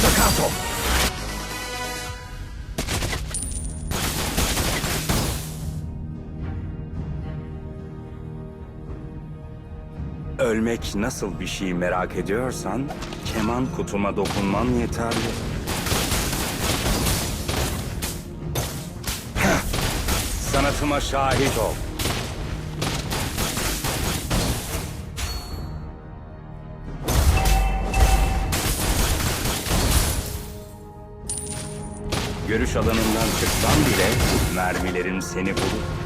Staccato! Ölmek nasıl bir şey merak ediyorsan, keman kutuma dokunman yeterli. Sanatıma şahit ol. Görüş alanından çıksan bile mermilerin seni bulur.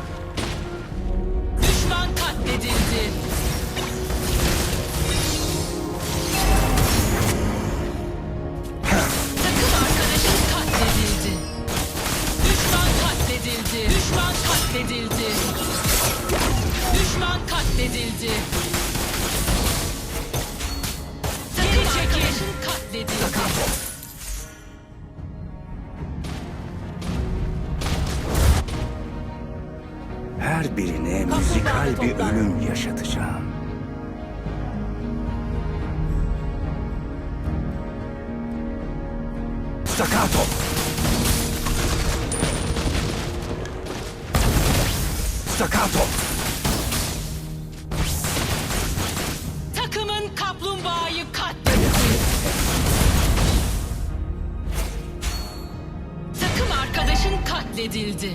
Katledildi.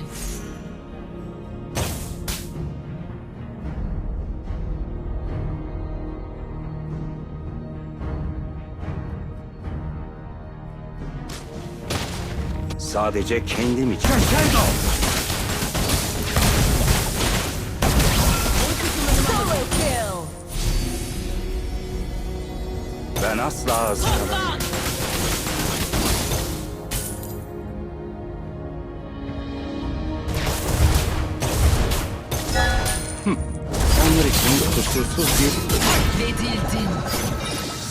Sadece kendim için. Solo kill. Ben asla hazırlamam. Onlar için kusursuz bir Katledildin.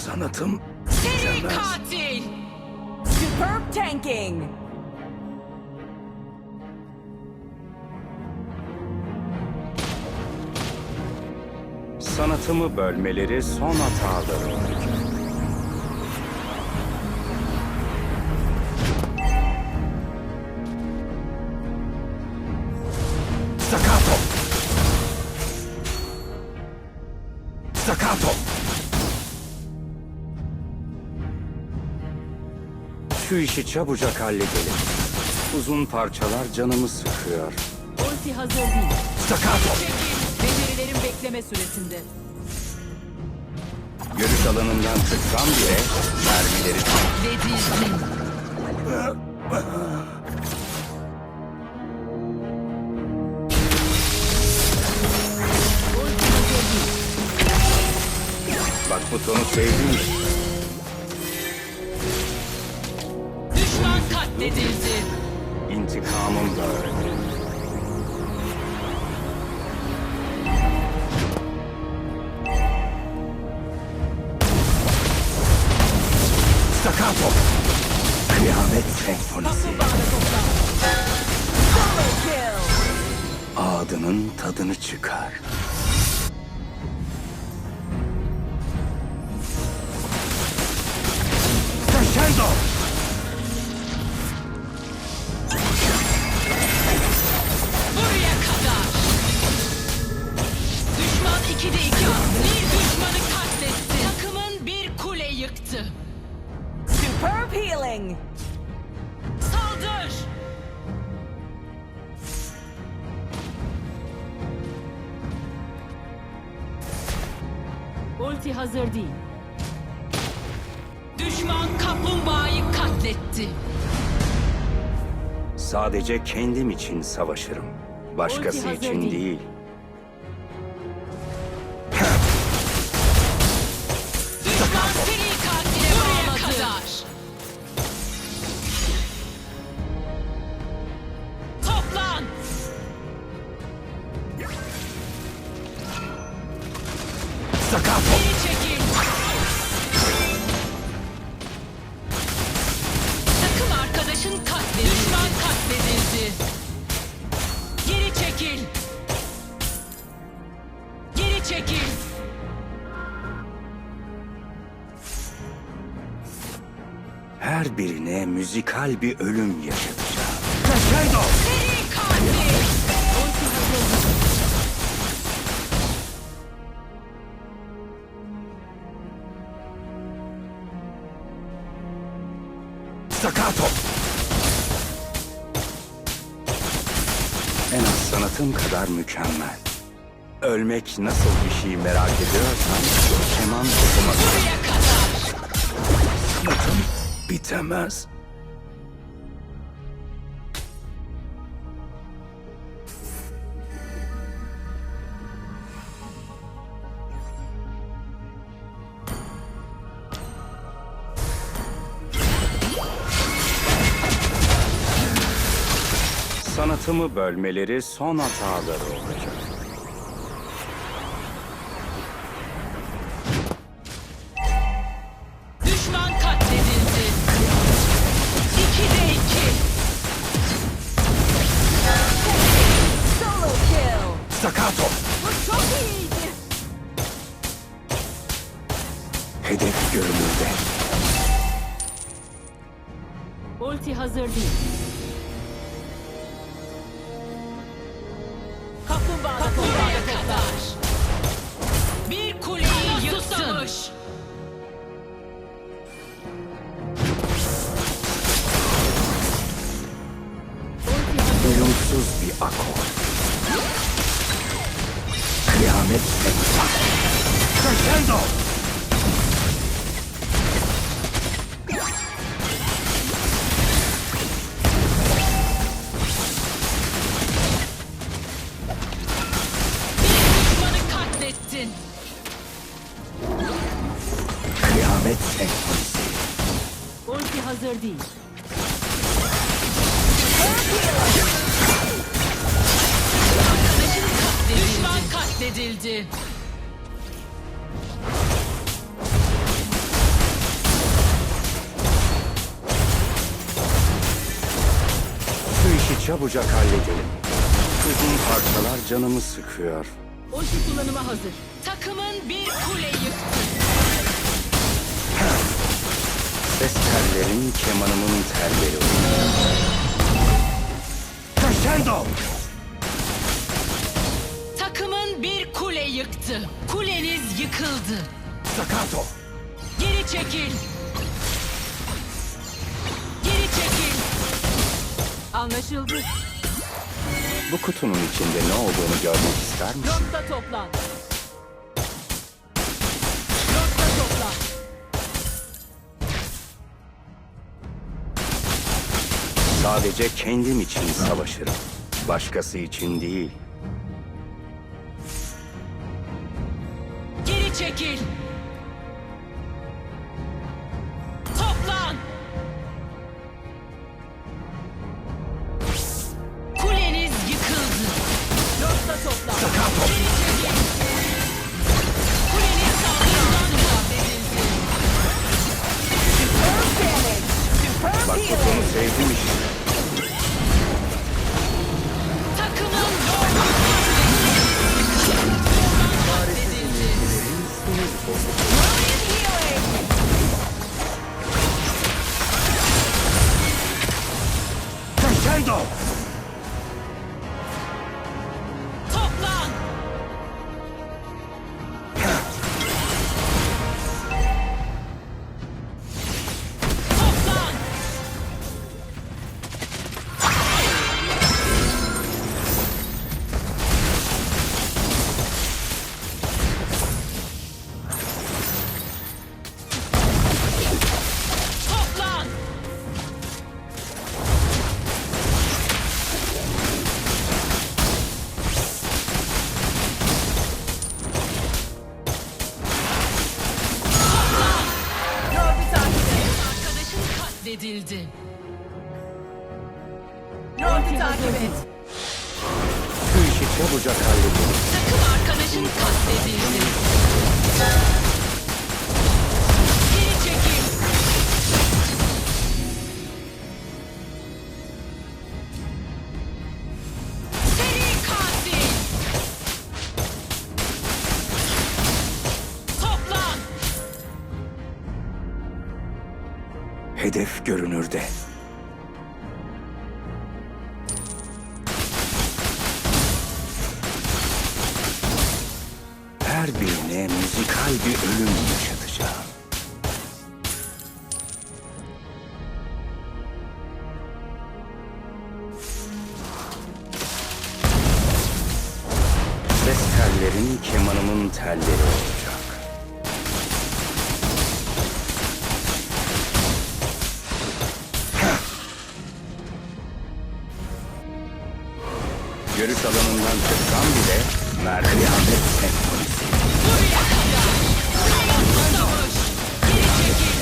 sanatım. Seri mükemmel. katil! Superb tanking. Sanatımı bölmeleri son hataları. Şu işi çabucak halledelim. Uzun parçalar canımı sıkıyor. Ulti hazır değil. Staccato! Becerilerin bekleme süresinde. Görüş alanından çıksam bile mermileri değil. Bak butonu sevdim. Katledildi. İntikamım da öyle. Staccato! Kıyamet senfonisi. Adının tadını çıkar. Crescendo! Düşman 2'de 2 attı. Bir düşmanı katletti. Takımın bir kule yıktı. Superb healing. Saldır! Ulti hazır değil. Düşman kaplumbağayı katletti. Sadece kendim için savaşırım. Başkası için değil. Her birine müzikal bir ölüm yaşatacağım. Crescendo! Seri. Staccato! En az sanatım kadar mükemmel. Ölmek nasıl bir şey merak ediyorsan keman sanatım bitemez. Sanatımı bölmeleri son hataları olacak. Ulti hazır değil. Kıyamet senfonisi. Ulti hazır değil. Düşman katledildi. Şu işi çabucak halledelim. Uzun parçalar canımı sıkıyor. Ulti kullanıma hazır. Takımın bir kule yıktı. Ses tellerim kemanımın telleri oldu. Crescendo! Takımın bir kule yıktı. Kuleniz yıkıldı. Staccato! Geri çekil. Geri çekil. Anlaşıldı. Bu kutunun içinde ne olduğunu görmek ister misin? Nokta toplan. Sadece kendim için savaşırım. Başkası için değil. Geri çekil. Toplan. Kuleniz yıkıldı. Nokta toplan. Staccato! Geri çekil. Kuleniz saldırıdan katledildi. Superb damage. Superb Bak healing. kutunu sevdim işte. Takımın hedef görünürde. Her birine müzikal bir ölüm yaşatacağım. Görüş alanından çıksam bile. Hayatlı savaş. Geri çekil.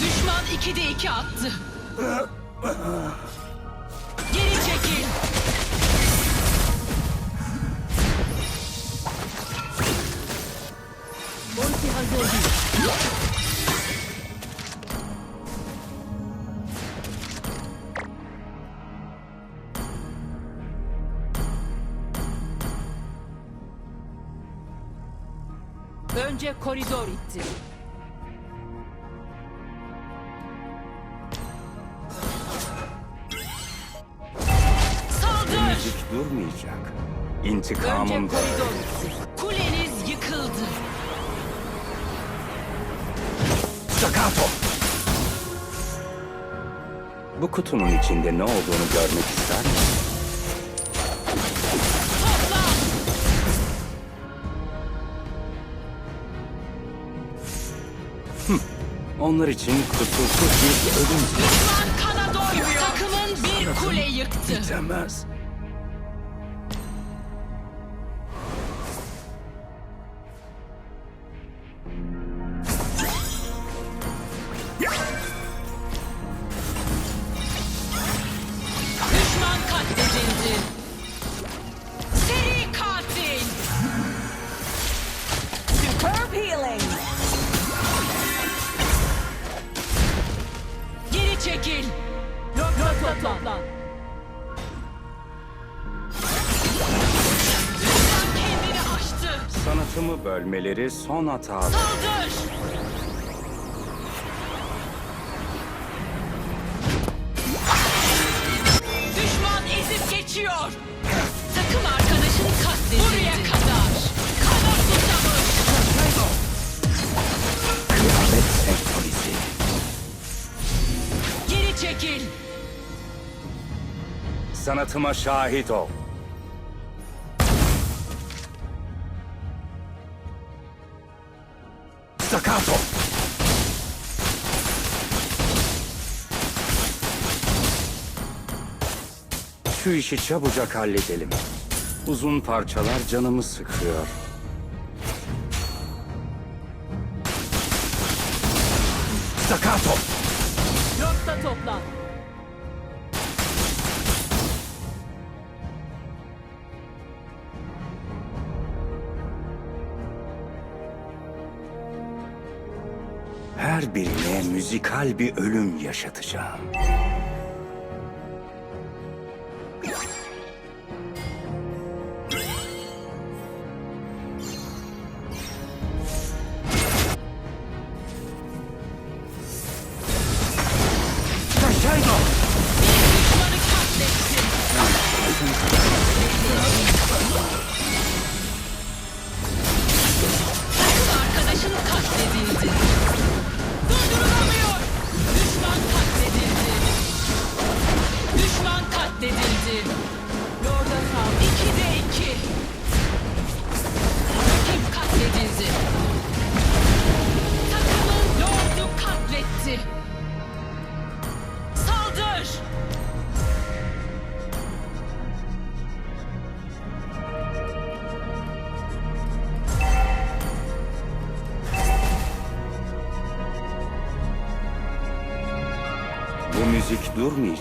Düşman 2'de 2 attı. Önce koridor itti. Saldır. Müzik durmayacak. Önce İntikamım da koridor itti. Kuleniz yıkıldı. Staccato! Bu kutunun içinde ne olduğunu görmek ister misin? Onlar için kusursuz bir ölüm Düşman kana doymuyor. Takımın bir kule yıktı. bitemez. Son hatalı. Saldır. Düşman ezip geçiyor. Takım arkadaşın katledildi. Buraya kadar. Kana susamış. Kıyamet senfonisi. Geri çekil. Sanatıma şahit ol. Şu işi çabucak halledelim. Uzun parçalar canımı sıkıyor. Staccato! Nokta toplan. Her birine müzikal bir ölüm yaşatacağım.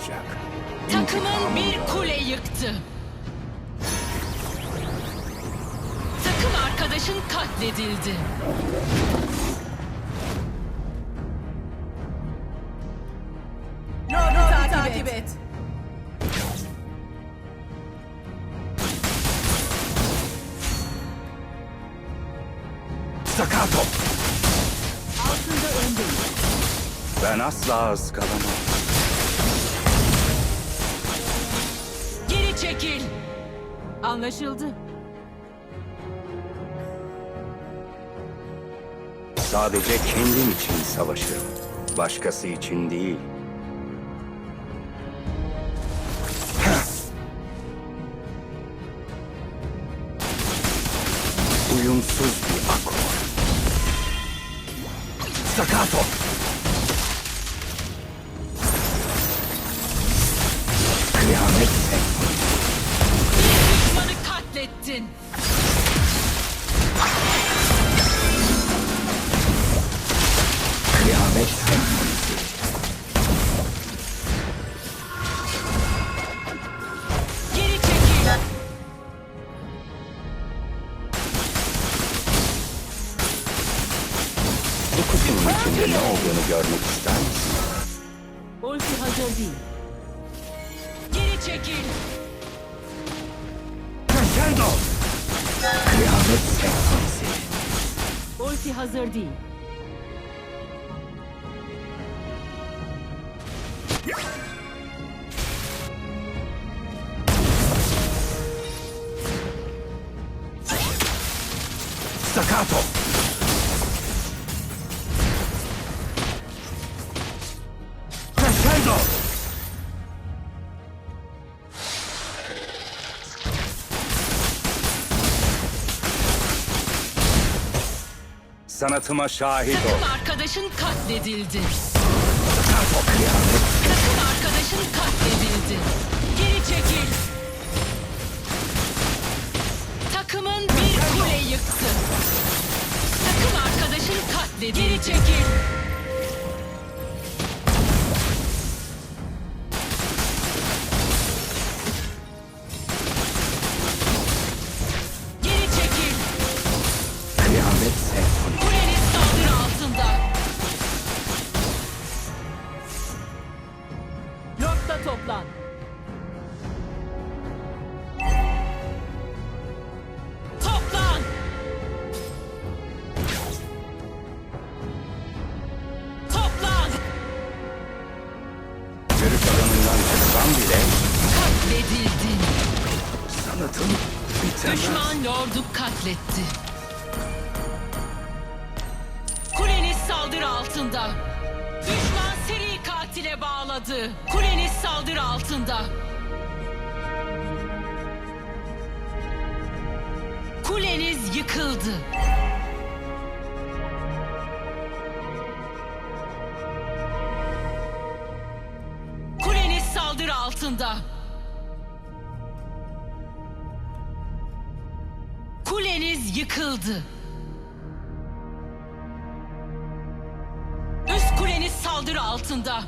Durmayacak. Takımın bir kule yıktı. Takım arkadaşın katledildi. Lorda takip et. Staccato! Ben asla ıskalamam. Anlaşıldı. Sadece kendim için savaşırım. Başkası için değil. Uyumsuz Bu kutunun içinde ne olduğunu görmek ister misin? Ulti hazır değil. Geri çekil. Crescendo. Kıyamet senfonisi. Ulti hazır değil. Staccato. Sanatıma şahit ol. Takım arkadaşın katledildi. Takım arkadaşın katledildi. Geri çekil. Takımın bir kule yıktı. Takım arkadaşın katledildi. Geri çekil. Katletti. Kuleniz saldırı altında. Düşman seri katile bağladı. Kuleniz saldırı altında. Kuleniz yıkıldı. Kuleniz saldırı altında. Yıkıldı. Üst kuleniz saldırı altında.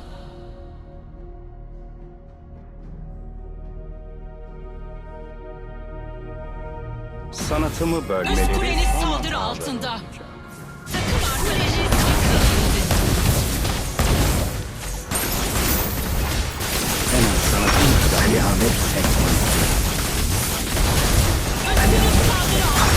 Sanatımı bölmeleri Üst kuleniz saldırı altında. Takım arkadaşınız katledildi. En az sanatım kadar kıyamet senfonisi. Üstünüz saldırı altında.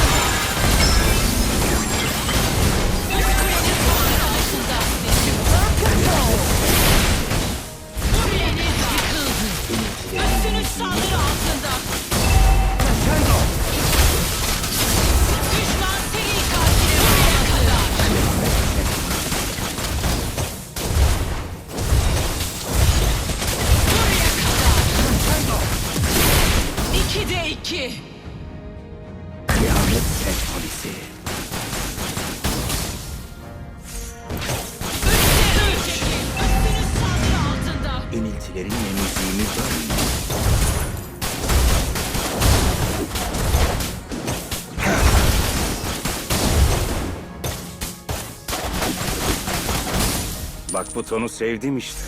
Bak butonu sevdim işte.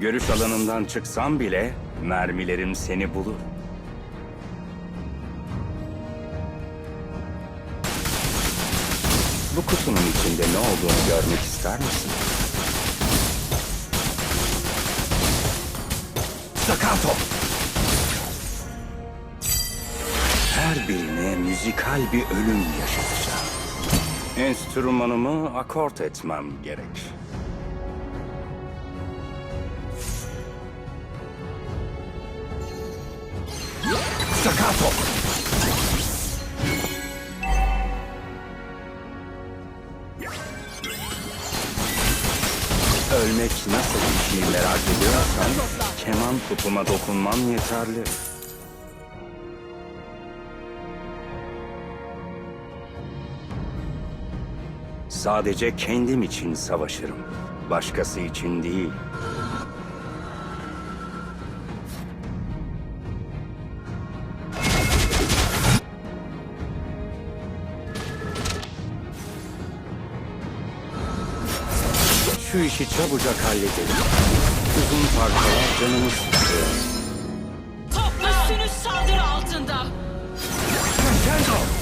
Görüş alanından çıksam bile mermilerim seni bulur. Bu kutunun içinde ne olduğunu görmek ister misin? Staccato! Her birine müzikal bir ölüm yaşatacağım. Enstrümanımı akort etmem gerek. Staccato! Ölmek nasıl bir şey merak ediyorsan keman kupuma dokunman yeterli. Sadece kendim için savaşırım. Başkası için değil. Şu işi çabucak halledelim. Uzun parçalar canımı sıkıyor. Toplan. Üstünüz saldırı altında. Toplan.